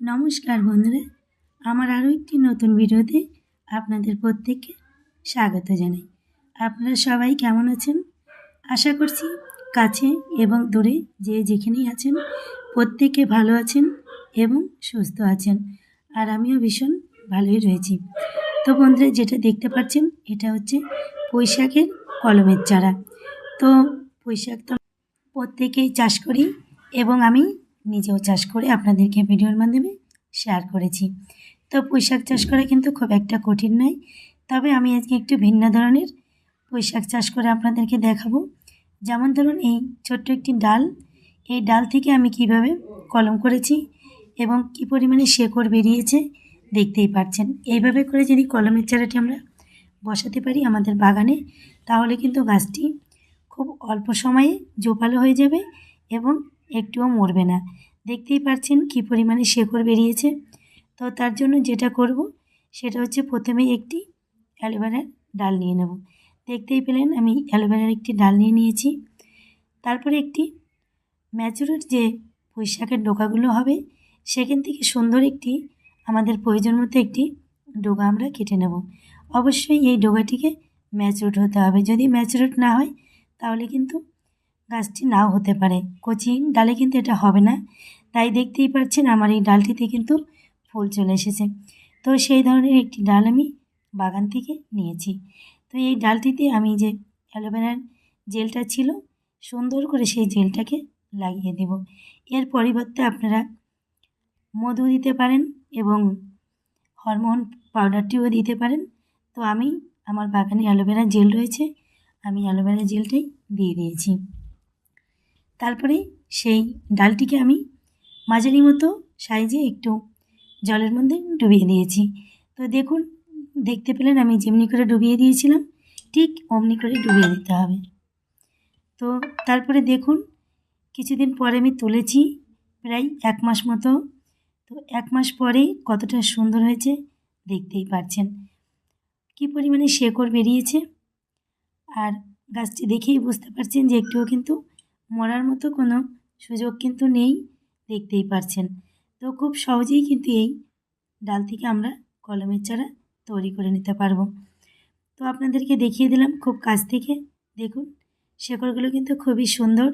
নমস্কার বন্ধুরা। আমার আরও একটি নতুন ভিডিওতে আপনাদের প্রত্যেককে স্বাগত জানাই। আপনারা সবাই কেমন আছেন? আশা করছি কাছে এবং দূরে যে যেখানেই আছেন, প্রত্যেকে ভালো আছেন এবং সুস্থ আছেন। আর আমিও ভীষণ ভালোই রয়েছি। তো বন্ধুরা, যেটা দেখতে পাচ্ছেন, এটা হচ্ছে পুঁইশাকের কলমের চারা। তো পুঁইশাক তো প্রত্যেকেই চাষ করি এবং আমি নিজেও চাষ করে আপনাদেরকে ভিডিওর মাধ্যমে শেয়ার করেছি। তো পুঁইশাক চাষ করা কিন্তু খুব একটা কঠিন নয়। তবে আমি আজকে একটু ভিন্ন ধরনের পুঁইশাক চাষ করে আপনাদেরকে দেখাবো। যেমন ধরুন, এই ছোট্ট একটি ডাল, এই ডাল থেকে আমি কীভাবে কলম করেছি এবং কি পরিমাণে শেকড় বেরিয়েছে দেখতেই পাচ্ছেন। এইভাবে করে যদি কলমের চারাটি আমরা বসাতে পারি আমাদের বাগানে, তাহলে কিন্তু গাছটি খুব অল্প সময়ে জোপালো হয়ে যাবে এবং একটুও মরবে না। দেখতেই পাচ্ছেন কী পরিমাণে শেকড় বেরিয়েছে। তো তার জন্য যেটা করব, সেটা হচ্ছে প্রথমে একটি অ্যালোভেরার ডাল নিয়ে নেব। দেখতেই পেলেন আমি অ্যালোভেরার একটি ডাল নিয়ে নিয়েছি। তারপরে একটি ম্যাচুরেট যে পুঁইশাকের ডোকাগুলো হবে, সেখান থেকে সুন্দর একটি আমাদের প্রয়োজন মতো একটি ডোগা আমরা কেটে নেব। অবশ্যই এই ডোগাটিকে ম্যাচুরড হতে হবে। যদি ম্যাচুরেট না হয়, তাহলে কিন্তু গাছটি নাও হতে পারে। কচি ডালে কিন্তু এটা হবে না। তাই দেখতেই পাচ্ছেন আমার এই ডালটিতে কিন্তু ফুল চলে এসেছে। তো সেই ধরনের একটি ডাল আমি বাগান থেকে নিয়েছি। তো এই ডালটিতে আমি যে অ্যালোভেরার জেলটা ছিল, সুন্দর করে সেই জেলটাকে লাগিয়ে দেব। এর পরিবর্তে আপনারা মধু দিতে পারেন এবং হরমোন পাউডারটিও দিতে পারেন। তো আমি আমার বাগানে অ্যালোভেরা জেল রয়েছে, আমি অ্যালোভেরা জেলটাই দিয়ে দিয়েছি। তারপরে সেই ডালটিকে আমি মাঝারি মতো সাইজে একটু জলের মধ্যে ডুবিয়ে দিয়েছি তো দেখুন, দেখতে পেলেন আমি যেমনি করে ডুবিয়ে দিয়েছিলাম, ঠিক অমনি করে ডুবিয়ে দিতে হবে। তো তারপরে দেখুন, কিছুদিন পরে আমি তুলেছি প্রায় এক মাস মতো। তো এক মাস পরে কতটা সুন্দর হয়েছে দেখতেই পাচ্ছেন। কি পরিমাণে শেকড় বেরিয়েছে, আর গাছটি দেখেই বুঝতে পারছেন যে একটুও কিন্তু মরার মতো কোনো সুযোগ কিন্তু নেই, দেখতেই পারছেন। তো খুব সহজেই কিন্তু এই ডাল থেকে আমরা কলমের চারা তৈরি করে নিতে পারব। তো আপনাদেরকে দেখিয়ে দিলাম খুব কাছ থেকে। দেখুন, শেকড়গুলো কিন্তু খুবই সুন্দর।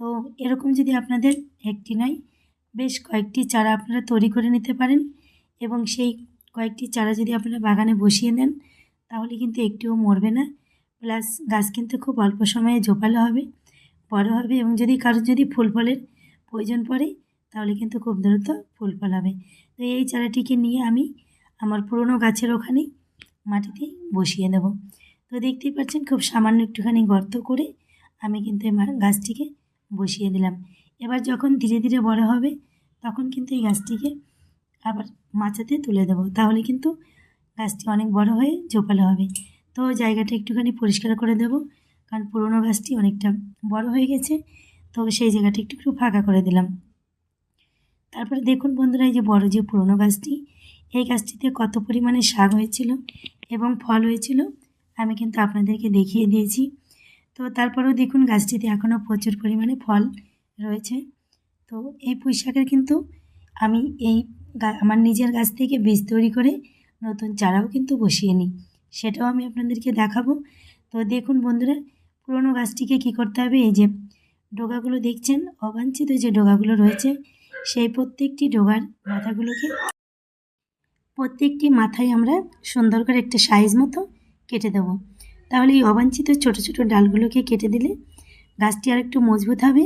তো এরকম যদি আপনাদের একটি নয়, বেশ কয়েকটি চারা আপনারা তৈরি করে নিতে পারেন এবং সেই কয়েকটি চারা যদি আপনারা বাগানে বসিয়ে দেন, তাহলে কিন্তু একটিও মরবে না। প্লাস গাছ কিন্তু খুব অল্প সময়ে জোপালো হবে। বড় হবে এবং যদি কারোর যদি ফুল ফলের প্রয়োজন পড়ে, তাহলে কিন্তু খুব দ্রুত ফুল ফল হবে। তো এই চারাটিকে নিয়ে আমি আমার পুরনো গাছের ওখানে মাটিতে বসিয়ে দেব। তো দেখতেই পাচ্ছেন খুব সামান্য একটুখানি গর্ত করে আমি কিন্তু এই গাছটিকে বসিয়ে দিলাম। এবার যখন ধীরে ধীরে বড় হবে, তখন কিন্তু এই গাছটিকে আবার মাচাতে তুলে দেবো। তাহলে কিন্তু গাছটি অনেক বড় হয়ে জোপালো হবে। তো জায়গাটা একটুখানি পরিষ্কার করে দেব। কারণ পুরনো গাছটি অনেকটা বড় হয়ে গেছে, তো সেই জায়গাটা একটু একটু ফাঁকা করে দিলাম। তারপরে দেখুন বন্ধুরা, এই যে বড় যে পুরনো গাছটি, এই গাছটিতে কত পরিমাণে শাক হয়েছিল এবং ফল হয়েছিল, আমি কিন্তু আপনাদেরকে দেখিয়ে দিয়েছি। তো তারপরেও দেখুন গাছটিতে এখনও প্রচুর পরিমাণে ফল রয়েছে। তো এই পুঁই শাকের কিন্তু আমি এই আমার নিজের গাছ থেকে বীজ তৈরি করে নতুন চারাও কিন্তু বসিয়ে নিই, সেটাও আমি আপনাদেরকে দেখাবো। তো দেখুন বন্ধুরা পুরনো গাছটিকে কি করতে হবে? এই যে ডোগাগুলো দেখছেন? অবাঞ্ছিত যে ডোগাগুলো রয়েছে, সেই প্রত্যেকটি ডোগার মাথাগুলোকে প্রত্যেকটি মাথায় আমরা সুন্দর করে একটা সাইজ মতো কেটে দেবো। তাহলে এই অবাঞ্ছিত ছোট ছোট ডালগুলোকে কেটে দিলে গাছটি আর একটু মজবুত হবে।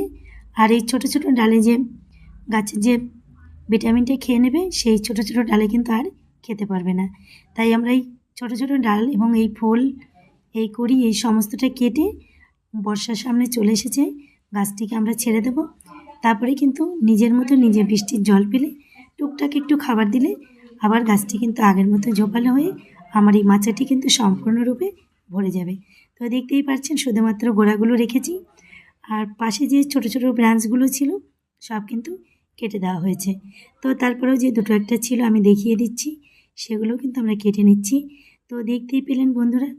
আর এই ছোট ছোট ডালে যে গাছের যে ভিটামিনটা খেয়ে নেবে, সেই ছোট ছোট ডালে কিন্তু আর খেতে পারবে না। তাই আমরা এই ছোটো ছোটো ডাল এবং এই ফুল, এই কড়ি, এই সমস্তটা কেটে বর্ষার সামনে চলে এসেছে, গাছটিকে আমরা ছেড়ে দেব। তারপরে কিন্তু নিজের মতো নিজে বৃষ্টির জল পেলে, টুকটাক একটু খাবার দিলে আবার গাছটি কিন্তু আগের মতো জোপালো হয়ে আমার এই মাচাটি কিন্তু সম্পূর্ণরূপে ভরে যাবে। তো দেখতেই পাচ্ছেন, শুধুমাত্র গোড়াগুলো রেখেছি। আর পাশে যে ছোট ছোট ব্রাঞ্চগুলো ছিল, সব কিন্তু কেটে দেওয়া হয়েছে। তো তারপরেও যে দুটো একটা ছিল আমি দেখিয়ে দিচ্ছি, সেগুলো কিন্তু আমরা কেটে নিচ্ছি। তো দেখতেই পেলেন বন্ধুরা,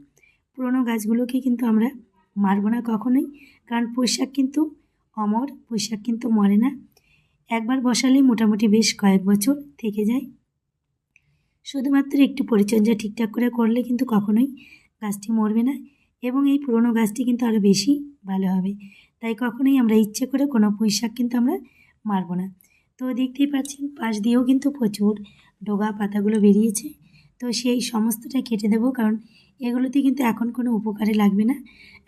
পুরনো গাছগুলোকে কিন্তু আমরা মারবো না কখনোই। কারণ পোশাক কিন্তু অমর, পোশাক কিন্তু মরে না। একবার বসালে মোটামুটি বেশ কয়েক বছর থেকে যায়। শুধুমাত্র একটু পরিচর্যা ঠিকঠাক করে করলে কিন্তু কখনোই গাছটি মরবে না এবং এই পুরনো গাছটি কিন্তু আরও বেশি ভালো হবে। তাই কখনোই আমরা ইচ্ছে করে কোনো পুঁই শাক কিন্তু আমরা মারব না। তো দেখতেই পাচ্ছেন, পাশ দিয়েও কিন্তু প্রচুর ডোগা পাতাগুলো বেরিয়েছে। তো সেই সমস্তটা কেটে দেবো, কারণ এগুলোতে কিন্তু এখন কোনো উপকারে লাগবে না।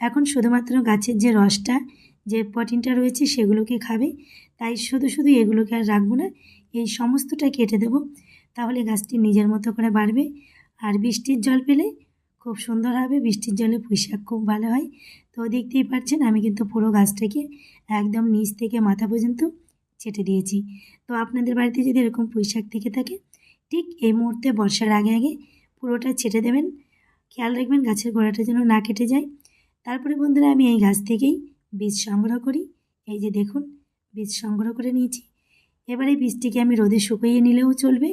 এখন শুধুমাত্র গাছের যে রসটা, যে প্রোটিনটা রয়েছে সেগুলোকে খাবে। তাই শুধু শুধু এগুলোকে আর রাখব না, এই সমস্তটা কেটে দেবো। তাহলে গাছটি নিজের মতো করে বাড়বে। আর বৃষ্টির জল পেলে খুব সুন্দর হবে, বৃষ্টির জলে পুঁইশাক খুব ভালো হয়। তো দেখতেই পাচ্ছেন, আমি কিন্তু পুরো গাছটাকে একদম নিচ থেকে মাথা পর্যন্ত ছেটে দিয়েছি। তো আপনাদের বাড়িতে যদি এরকম পুঁইশাক থেকে থাকে ঠিক এই মুহূর্তে বর্ষার আগে আগে পুরোটা ছেটে দেবেন। খেয়াল রাখবেন গাছের গোড়াটা যেন না কেটে যায়। তারপরে বন্ধুরা আমি এই গাছ থেকেই বীজ সংগ্রহ করি। এই যে দেখুন, বীজ সংগ্রহ করে নিয়েছি। এবারে বীজটিকে আমি রোদে শুকিয়ে নিলেও চলবে,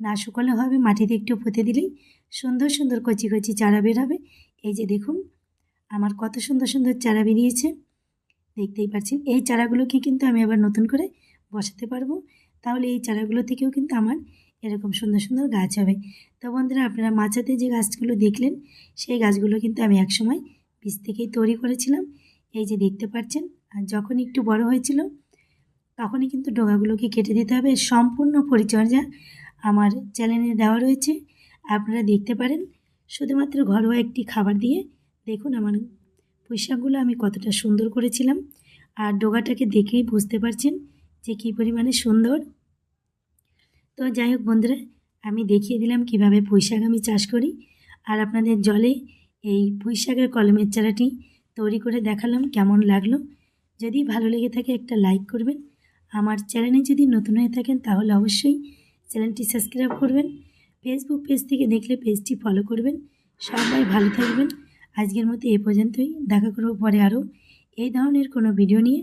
না শুকালে হবে, মাটিতে একটু পুঁতে দিলেই সুন্দর সুন্দর কচি কচি চারা বের হবে। এই যে দেখুন, আমার কত সুন্দর সুন্দর চারা বেরিয়েছে। দেখতেই পাচ্ছেন, এই চারাগুলোকে কিন্তু আমি আবার নতুন করে বসাতে পারব। তাহলে এই চারাগুলো থেকেও কিন্তু আমার এরকম সুন্দর সুন্দর গাছ হবে। তো বন্ধুরা, আপনারা মাচাতে যে গাছগুলো দেখলেন, সেই গাছগুলো কিন্তু আমি একসময় বীজ থেকেই তৈরি করেছিলাম। এই যে দেখতে পাচ্ছেন, আর যখন একটু বড় হয়েছিল, তখনই কিন্তু ডোগাগুলোকে কেটে দিতে হবে। সম্পূর্ণ পরিচর্যা আমার চ্যানেলে দেওয়া রয়েছে। আপনারা দেখতে পারেন, শুধুমাত্র ঘরোয়া একটি খাবার দিয়ে দেখুন আমার পুঁইশাকগুলো আমি কতটা সুন্দর করেছিলাম। আর ডোগাটাকে দেখেই বুঝতে পারছেন যে কী পরিমাণে সুন্দর। তো যাই হোক বন্ধুরা, আমি দেখিয়ে দিলাম কীভাবে পুঁইশাক আমি চাষ করি। আর আপনাদের জলে এই পুঁইশাকের কলমের চারাটি তৈরি করে দেখালাম, কেমন লাগল। যদি ভালো লেগে থাকে একটা লাইক করবেন। আমার চ্যানেলে যদি নতুন হয়ে থাকেন তাহলে অবশ্যই চ্যানেলটি সাবস্ক্রাইব করবেন। ফেসবুক পেজ থেকে দেখলে পেজটি ফলো করবেন। সবাই ভালো থাকবেন। আজকের মতো এ পর্যন্তই। দেখা করব পরে আরও এই ধরনের কোনো ভিডিও নিয়ে।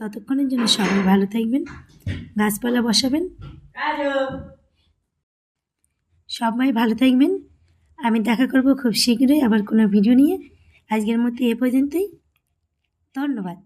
ততক্ষণের জন্য সবাই ভালো থাকবেন। গাছপালা বসাবেন। সবাই ভালো থাকবেন। আমি দেখা করব খুব শীঘ্রই আবার কোনো ভিডিও নিয়ে। আজকের মধ্যে এ পর্যন্তই। ধন্যবাদ।